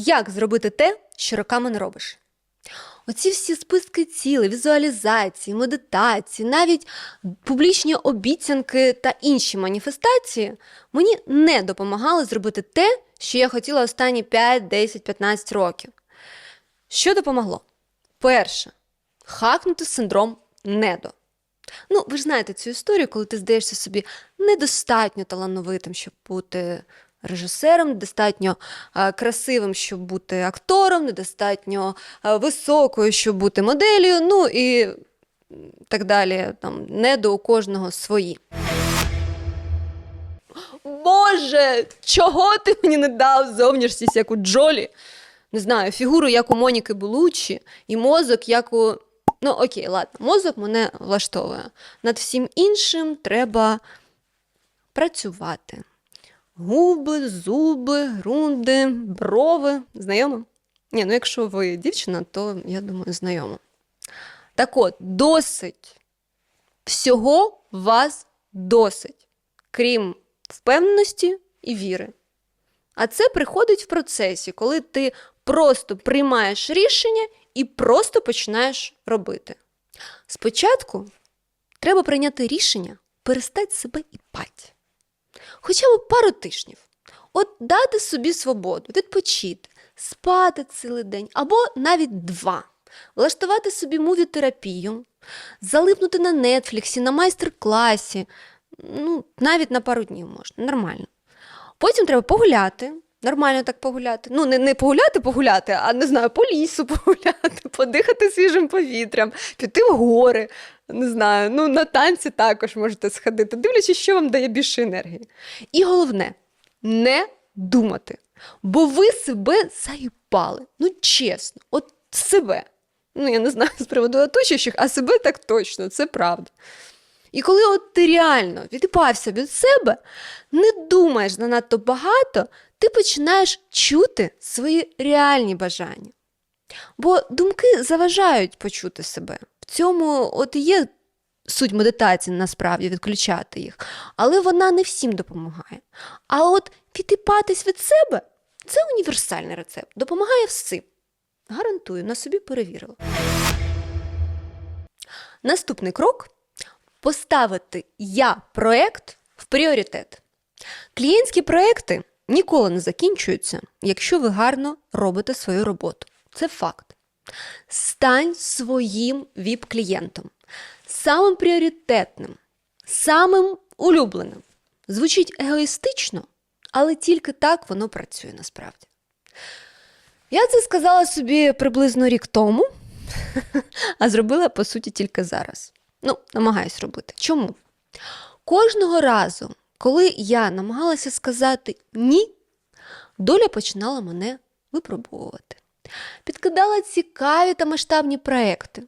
Як зробити те, що роками не робиш? Оці всі списки цілей, візуалізації, медитації, навіть публічні обіцянки та інші маніфестації мені не допомагали зробити те, що я хотіла останні 5, 10, 15 років. Що допомогло? Перше, хакнути синдром недо. Ну, ви ж знаєте цю історію, коли ти здаєшся собі недостатньо талановитим, щоб бути режисером, недостатньо красивим, щоб бути актором, недостатньо високою, щоб бути моделлю, ну і так далі. Там недо у кожного свої. Боже, чого ти мені не дав зовнішність, як у Джолі? Не знаю, фігуру, як у Моніки Белуччі, і мозок, як у. Ну, окей, ладно, мозок мене влаштовує. Над всім іншим треба працювати. Губи, зуби, груди, брови. Знайомо? Ні, ну якщо ви дівчина, то я думаю, знайомо. Так от, досить. Всього вас досить, крім впевненості і віри. А це приходить в процесі, коли ти просто приймаєш рішення і просто починаєш робити. Спочатку треба прийняти рішення перестати себе і пать. Хоча б пару тижнів. От дати собі свободу, відпочити, спати цілий день або навіть два, влаштувати собі муві-терапію, залипнути на нетфліксі, на майстер-класі, ну, навіть на пару днів можна, нормально. Потім треба погуляти, нормально так погуляти. Ну, не, не погуляти, погуляти, а не знаю, по лісу погуляти, подихати свіжим повітрям, піти в гори, не знаю, ну на танці також можете сходити, дивлячись, що вам дає більше енергії. І головне, не думати. Бо ви себе заїбали. Ну, чесно, от себе. Ну, я не знаю з приводу оточуючих, а себе так точно, це правда. І коли от ти реально відпався від себе, не думаєш занадто багато, ти починаєш чути свої реальні бажання. Бо думки заважають почути себе. В цьому от і є суть медитації насправді відключати їх, але вона не всім допомагає. А от відіпатись від себе це універсальний рецепт, допомагає всім. Гарантую, на собі перевірила. Наступний крок поставити я проект в пріоритет. Клієнтські проекти ніколи не закінчуються, якщо ви гарно робите свою роботу. Це факт. Стань своїм ВІП-клієнтом, самим пріоритетним, самим улюбленим. Звучить егоїстично, але тільки так воно працює насправді. Я це сказала собі приблизно рік тому, а зробила по суті тільки зараз. Ну, намагаюсь робити. Чому? Кожного разу, коли я намагалася сказати ні, доля починала мене випробовувати. Підкидала цікаві та масштабні проекти.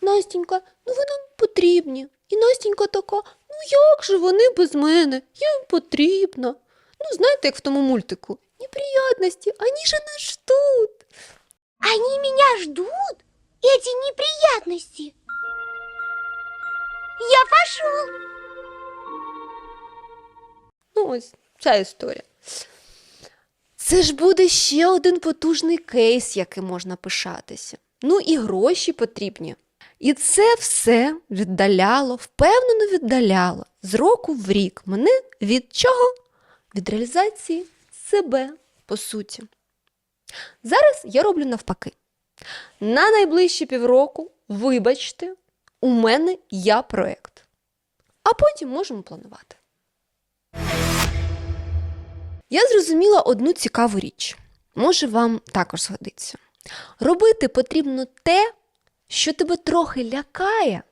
Настінька, ну ви нам потрібні. І Настінька така, ну як же вони без мене? Я їм потрібна. Ну, знаєте, як в тому мультику. Неприятності, вони же нас ждуть. Они меня ждут? Эти неприятности? Я пошел. Ну, ось ця історія. Це ж буде ще один потужний кейс, яким можна пишатися. Ну і гроші потрібні. І це все віддаляло, впевнено віддаляло з року в рік мене від чого? Від реалізації себе, по суті. Зараз я роблю навпаки. На найближчі півроку, вибачте, у мене я проєкт. А потім можемо планувати. Я зрозуміла одну цікаву річ. Може, вам також згодиться. Робити потрібно те, що тебе трохи лякає,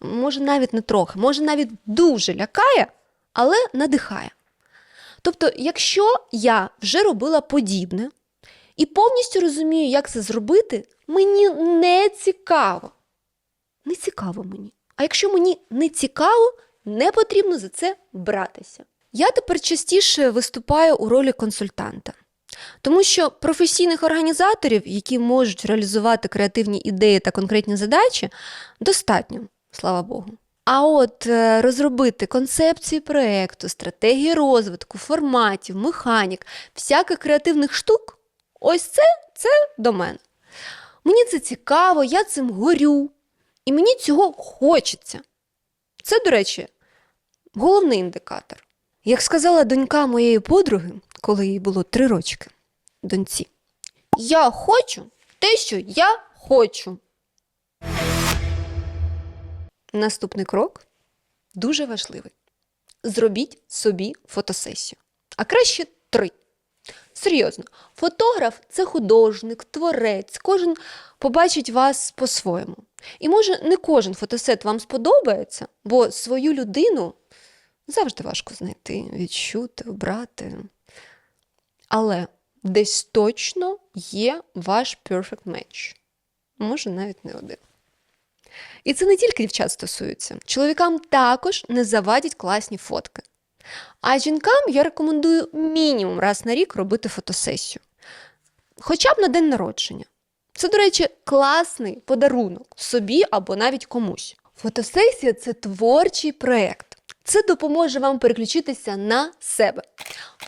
може навіть не трохи, може навіть дуже лякає, але надихає. Тобто, якщо я вже робила подібне і повністю розумію, як це зробити, мені не цікаво. Не цікаво мені. А якщо мені не цікаво, не потрібно за це братися. Я тепер частіше виступаю у ролі консультанта, тому що професійних організаторів, які можуть реалізувати креативні ідеї та конкретні задачі, достатньо, слава Богу. А от е, розробити концепції проєкту, стратегії розвитку, форматів, механік, всяких креативних штук Ось це, це до мене. Мені це цікаво, я цим горю, і мені цього хочеться. Це, до речі, головний індикатор. Як сказала донька моєї подруги, коли їй було три рочки, доньці, я хочу те, що я хочу. Наступний крок дуже важливий. Зробіть собі фотосесію. А краще три. Серйозно, фотограф це художник, творець, кожен побачить вас по-своєму. І може не кожен фотосет вам сподобається, бо свою людину завжди важко знайти, відчути, обрати. Але десь точно є ваш perfect match. Може, навіть не один. І це не тільки дівчат стосується. Чоловікам також не завадять класні фотки. А жінкам я рекомендую мінімум раз на рік робити фотосесію. Хоча б на день народження. Це, до речі, класний подарунок собі або навіть комусь. Фотосесія це творчий проєкт. Це допоможе вам переключитися на себе,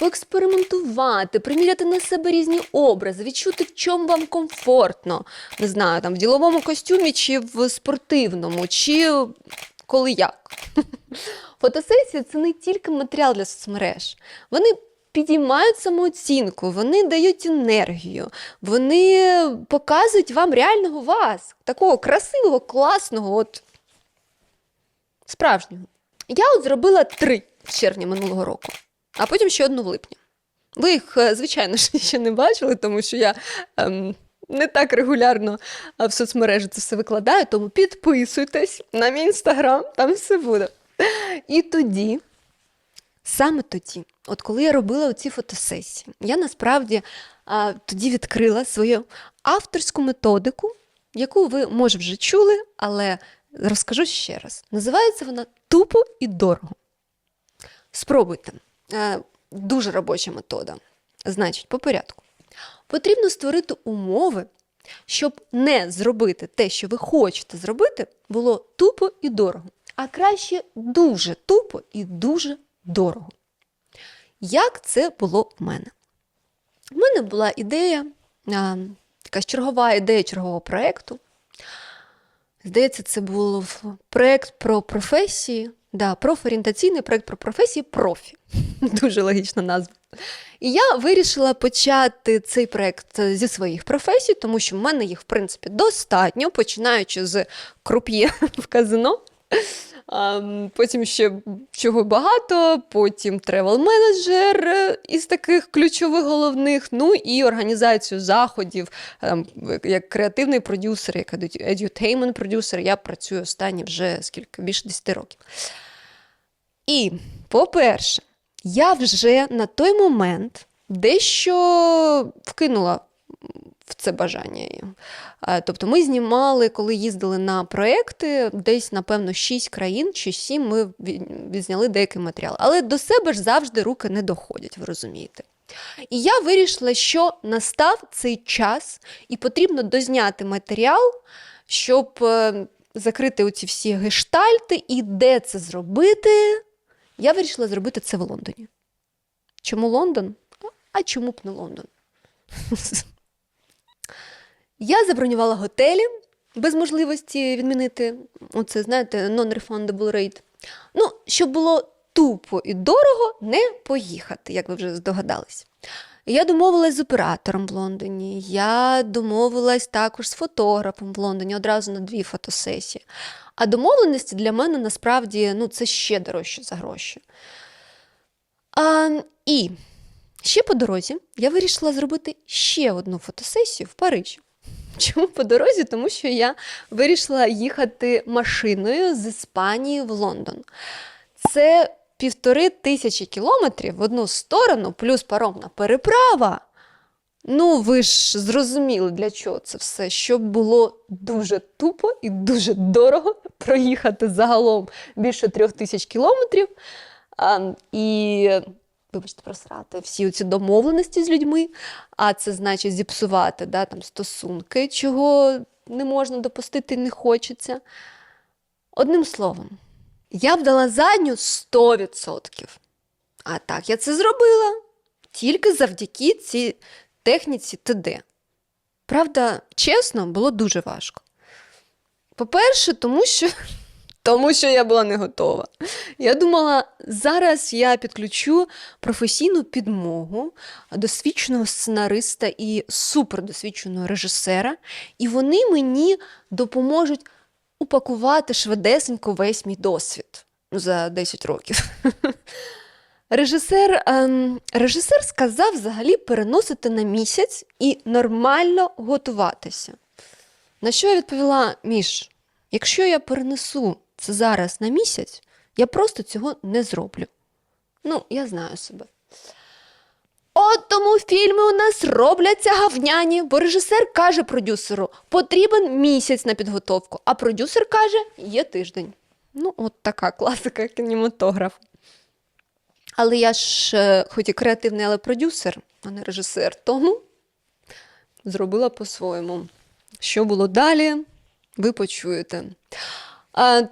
поекспериментувати, приміряти на себе різні образи, відчути, в чому вам комфортно. Не знаю, там в діловому костюмі, чи в спортивному, чи коли як. Фотосесія це не тільки матеріал для соцмереж. Вони підіймають самооцінку, вони дають енергію, вони показують вам реального вас, такого красивого, класного, от справжнього. Я от зробила три в червні минулого року, а потім ще одну в липні. Ви їх, е, звичайно ще не бачили, тому що я ем, не так регулярно в соцмережі це все викладаю, тому підписуйтесь на мій інстаграм, там все буде. І тоді, саме тоді, от коли я робила оці фотосесії, я насправді а, тоді відкрила свою авторську методику, яку ви, може, вже чули, але розкажу ще раз. Називається вона тупо і дорого. Спробуйте. Е, Дуже робоча метода. Значить, по порядку. Потрібно створити умови, щоб не зробити те, що ви хочете зробити, було тупо і дорого. А краще дуже тупо і дуже дорого. Як це було в мене? У мене була ідея, а, якась чергова ідея чергового проєкту. Здається, це був проєкт про професії, да, профорієнтаційний проект про професії профі. Дуже логічна назва. І я вирішила почати цей проект зі своїх професій, тому що в мене їх, в принципі, достатньо, починаючи з круп'є в казино. Потім ще чого багато, потім тревел-менеджер із таких ключових головних, ну і організацію заходів, ем, як креативний продюсер, як едютеймент продюсер. Я працюю останні вже скільки більше 10 років. І, по-перше, я вже на той момент дещо вкинула в це бажання. Е, Тобто ми знімали, коли їздили на проекти, десь, напевно, 6 країн чи 7 ми відзняли деякий матеріал. Але до себе ж завжди руки не доходять, ви розумієте. І я вирішила, що настав цей час, і потрібно дозняти матеріал, щоб е, закрити оці всі гештальти, і де це зробити. Я вирішила зробити це в Лондоні. Чому Лондон? А чому б не Лондон? Я забронювала готелі без можливості відмінити оце, знаєте, non-refundable rate. Ну, щоб було тупо і дорого не поїхати, як ви вже здогадались. Я домовилась з оператором в Лондоні, я домовилась також з фотографом в Лондоні одразу на дві фотосесії. А домовленості для мене насправді ну, це ще дорожче за гроші. А, і ще по дорозі я вирішила зробити ще одну фотосесію в Парижі. Чому по дорозі? Тому що я вирішила їхати машиною з Іспанії в Лондон. Це півтори тисячі кілометрів в одну сторону, плюс паромна переправа. Ну, ви ж зрозуміли, для чого це все, щоб було дуже тупо і дуже дорого проїхати загалом більше трьох тисяч кілометрів. А, і, вибачте, просрати всі ці домовленості з людьми, а це значить зіпсувати да, там, стосунки, чого не можна допустити не хочеться. Одним словом, я б дала задню 100%. А так я це зробила тільки завдяки цій техніці ТД. Правда, чесно, було дуже важко. По-перше, тому що, тому що я була не готова. Я думала, зараз я підключу професійну підмогу досвідченого сценариста і супердосвідченого режисера, і вони мені допоможуть упакувати швидесенько весь мій досвід за 10 років. Режисер, ем, режисер сказав взагалі переносити на місяць і нормально готуватися. На що я відповіла: Міш, якщо я перенесу зараз на місяць, я просто цього не зроблю. Ну, я знаю себе. От тому фільми у нас робляться гавняні, бо режисер каже продюсеру, потрібен місяць на підготовку, а продюсер каже, є тиждень. Ну, от така класика кінематографу. Але я ж, е, хоч і креативний, але продюсер, а не режисер, тому зробила по-своєму. Що було далі, ви почуєте. А,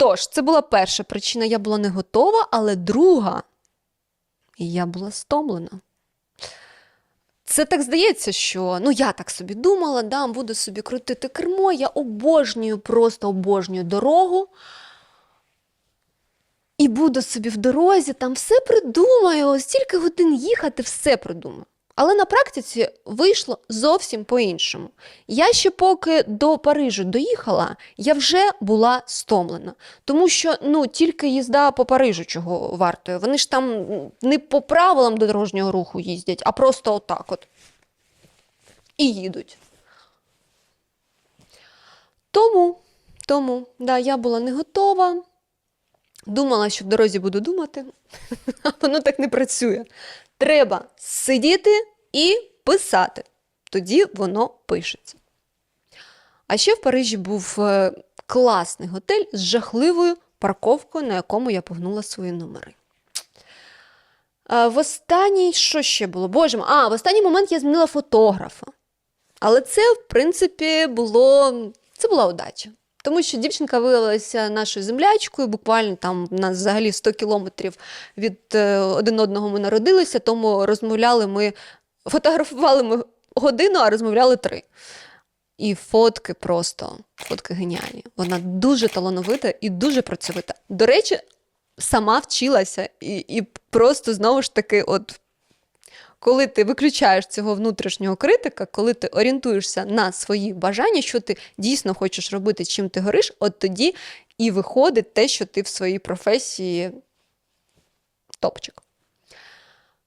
тож, це була перша причина, я була не готова, але друга, я була стомлена. Це так здається, що ну я так собі думала, да, буду собі крутити кермо, я обожнюю, просто обожнюю дорогу. І буду собі в дорозі, там все придумаю, ось стільки годин їхати, все придумаю. Але на практиці вийшло зовсім по-іншому. Я ще поки до Парижу доїхала, я вже була стомлена. Тому що ну, тільки їзда по Парижу чого вартує. Вони ж там не по правилам дорожнього руху їздять, а просто отак от. І їдуть. Тому, тому, да, я була не готова. Думала, що в дорозі буду думати, а воно так не працює. Треба сидіти і писати. Тоді воно пишеться. А ще в Парижі був е, класний готель з жахливою парковкою, на якому я погнула свої номери. В останній, що ще було? Боже а, в останній момент я змінила фотографа. Але це, в принципі, було. Це була удача. Тому що дівчинка виявилася нашою землячкою, буквально там у нас взагалі 100 кілометрів від е, один одного ми народилися, тому розмовляли ми, фотографували ми годину, а розмовляли три. І фотки просто, фотки геніальні. Вона дуже талановита і дуже працьовита. До речі, сама вчилася і, і просто знову ж таки, от коли ти виключаєш цього внутрішнього критика, коли ти орієнтуєшся на свої бажання, що ти дійсно хочеш робити, чим ти гориш, от тоді і виходить те, що ти в своїй професії топчик.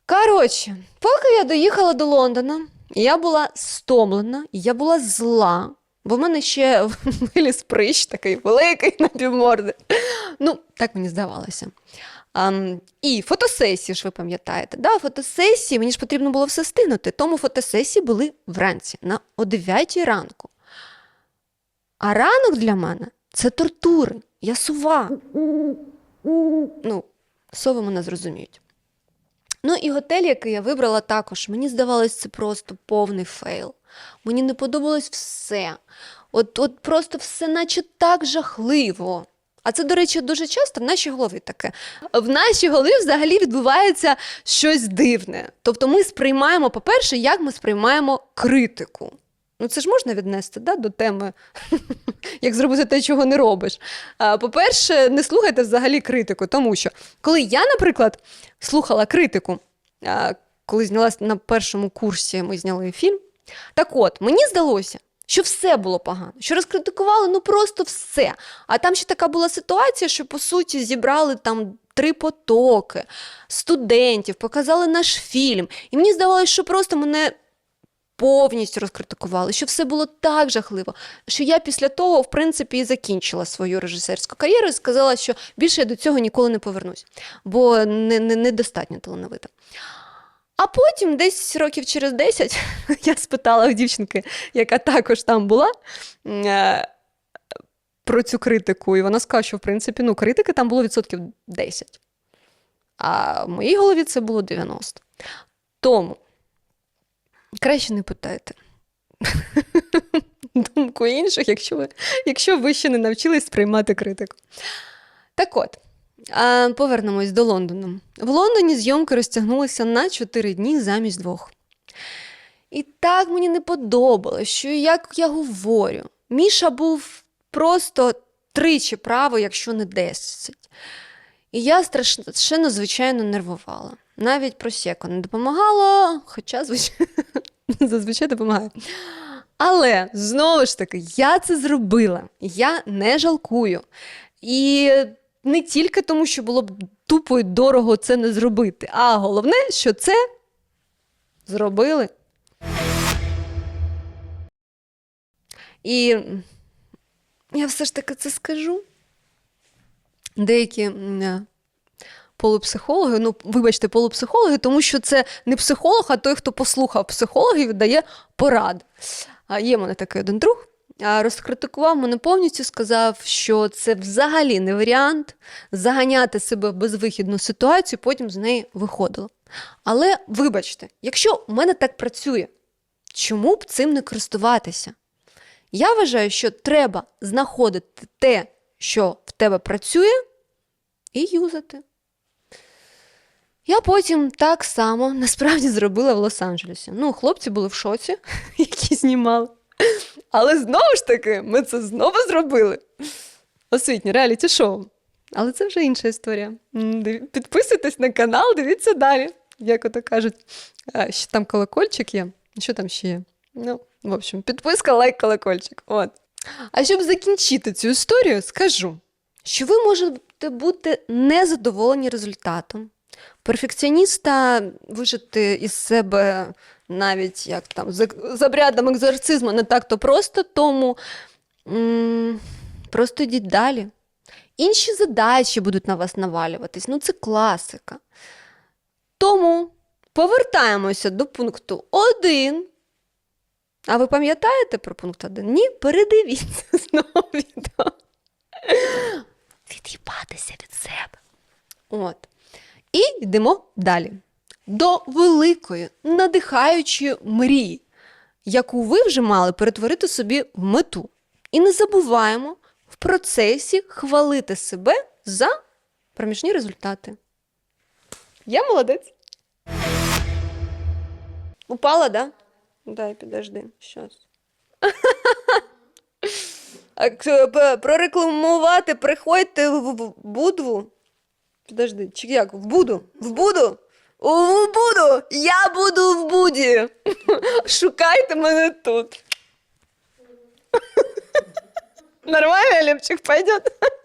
Коротше, поки я доїхала до Лондона, я була стомлена, я була зла, бо в мене ще виліз прищ такий великий на півморди. Ну, так мені здавалося. Ам, і фотосесії ж ви пам'ятаєте. Да? Фотосесії мені ж потрібно було все стигнути. Тому фотосесії були вранці на о 9 ранку. А ранок для мене це тортури. Я сова. Ну, сови мене зрозуміють. Ну і готель, який я вибрала також, мені здавалось, це просто повний фейл. Мені не подобалось все. От, от просто все наче так жахливо. А це, до речі, дуже часто в нашій голові таке. В нашій голові взагалі відбувається щось дивне. Тобто ми сприймаємо, по-перше, як ми сприймаємо критику. Ну, це ж можна віднести да, до теми, як зробити те, чого не робиш. По-перше, не слухайте взагалі критику, тому що коли я, наприклад, слухала критику, коли знялась на першому курсі, ми зняли фільм. Так от, мені здалося, що все було погано, що розкритикували ну просто все. А там ще така була ситуація, що по суті зібрали там три потоки студентів, показали наш фільм. І мені здавалося, що просто мене повністю розкритикували, що все було так жахливо, що я після того, в принципі, і закінчила свою режисерську кар'єру і сказала, що більше я до цього ніколи не повернусь, бо не, не, недостатньо талановита. А потім, десь років через 10, я спитала у дівчинки, яка також там була, е, про цю критику, і вона сказала, що в принципі ну, критики там було відсотків 10. А в моїй голові це було 90. Тому краще не питайте. Думку інших, якщо ви, якщо ви ще не навчились сприймати критику. Так от, а, повернемось до Лондону. В Лондоні зйомки розтягнулися на 4 дні замість двох. І так мені не подобалось, що як я говорю. Міша був просто тричі право, якщо не десять. І я страшенно, звичайно, нервувала. Навіть просеко не допомагало, хоча, звичайно, зазвичай допомагає. Але знову ж таки, я це зробила. Я не жалкую. І не тільки тому, що було б тупо і дорого це не зробити, а головне, що це зробили. І я все ж таки це скажу. Деякі полупсихологи, ну, вибачте, полупсихологи, тому що це не психолог, а той, хто послухав психологів дає порад. А є мене такий один друг, розкритикував мене повністю, сказав, що це взагалі не варіант заганяти себе в безвихідну ситуацію, потім з неї виходило. Але вибачте, якщо у мене так працює, чому б цим не користуватися? Я вважаю, що треба знаходити те, що в тебе працює, і юзати. Я потім так само насправді зробила в Лос-Анджелесі. Ну, хлопці були в шоці, які знімали. Але знову ж таки, ми це знову зробили. Освітнє реаліті шоу. Але це вже інша історія. Підписуйтесь на канал, дивіться далі. Як ото кажуть, ще там колокольчик є. Що там ще є? Ну, в общем, підписка, лайк, колокольчик. От. А щоб закінчити цю історію, скажу, що ви можете бути незадоволені результатом. Перфекціоніста вижити із себе навіть як там з, обрядом екзорцизму не так-то просто, тому м, просто йдіть далі. Інші задачі будуть на вас навалюватись. Ну, це класика. Тому повертаємося до пункту 1. А ви пам'ятаєте про пункт 1? Ні, передивіться знову відео. Від'їбатися від себе. От. І йдемо далі. До великої, надихаючої мрії, яку ви вже мали перетворити собі в мету. І не забуваємо в процесі хвалити себе за проміжні результати. Я молодець. Упала, да? Дай, підожди, щас. П- Прорекламувати, приходьте в- Будву. Підожди, чи як? В Буду? В Буду? У Буду! Я буду в Буді! Шукайте мене тут. Нормально, Лепчик, пойдет?